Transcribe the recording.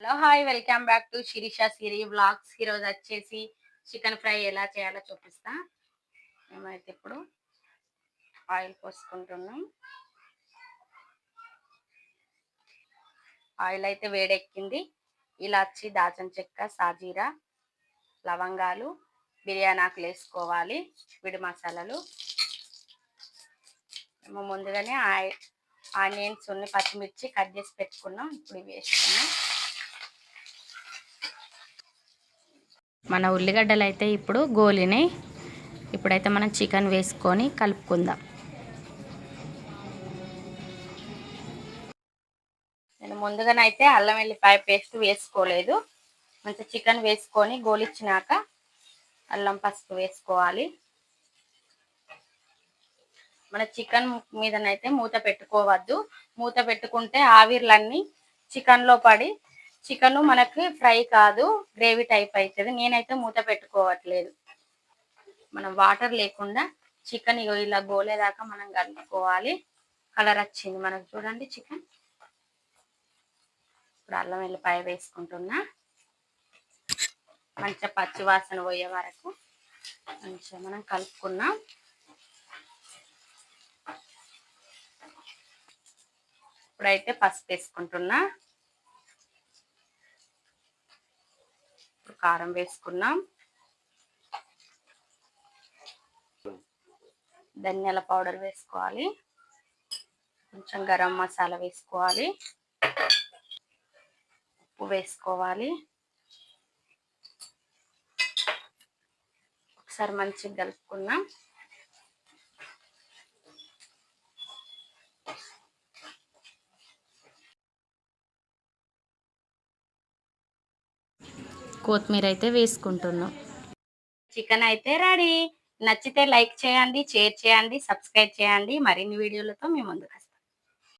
Hello hi welcome back to Sirisha Siri blogs ఈరోజు వచ్చేసి chicken fry ఎలా చేయాలో చూపిస్తా. మేమైతే ఇప్పుడు ఆయిల్ పోసుకుంటున్నాం. ఆయిల్ అయితే వేడెక్కింది. ఇలాచి దాచిన చెక్క సాజీరా లవంగాలు బిర్యానీ ఆకులు వేసుకోవాలి. విడి మసాలాలు. మేము ముందుగానే ఆనియన్స్ ఉన్న పచ్చిమిర్చి కట్ చేసి పెట్టుకున్నాం. ఇప్పుడు వేసుకున్నాం. మన ఉల్లిగడ్డలు అయితే ఇప్పుడు గోలినాయి ఇప్పుడైతే మనం చికెన్ వేసుకొని కలుపుకుందాం. నేను ముందుగానైతే అల్లం వెల్లిపాయ పేస్ట్ వేసుకోలేదు. మంచి చికెన్ వేసుకొని గోలిచ్చినాక అల్లం పసుపు వేసుకోవాలి. మన చికెన్ మీదనైతే మూత పెట్టుకోవద్దు. మూత పెట్టుకుంటే ఆవిర్లన్నీ చికెన్లో పడి చికెన్ మనకి ఫ్రై కాదు గ్రేవీ టైప్ అవుతుంది నేనైతే మూత పెట్టుకోవట్లేదు. మనం వాటర్ లేకుండా చికెన్ ఇలా గోలేదాకా మనం కలుపుకోవాలి. కలర్ వచ్చింది మనకు చూడండి చికెన్. ఇప్పుడు అల్లం వెల్లిపాయ వేసుకుంటున్నా. మంచిగా పచ్చి వాసన పోయే వరకు మంచిగా మనం కలుపుకున్నాం. ఇప్పుడైతే పసుపు వేసుకుంటున్నా. కారం వేసుకున్నాం. ధనియాల పౌడర్ వేసుకోవాలి. కొంచెం గరం మసాలా వేసుకోవాలి. ఉప్పు వేసుకోవాలి. ఒకసారి మంచిగా కలుపుకున్నాం. కొత్తిమీర అయితే వేసుకుంటున్నాం. చికెన్ అయితే రెడీ. నచ్చితే లైక్ చేయండి షేర్ చేయండి సబ్స్క్రైబ్ చేయండి. మరిన్ని వీడియోలతో మేము ముందుకు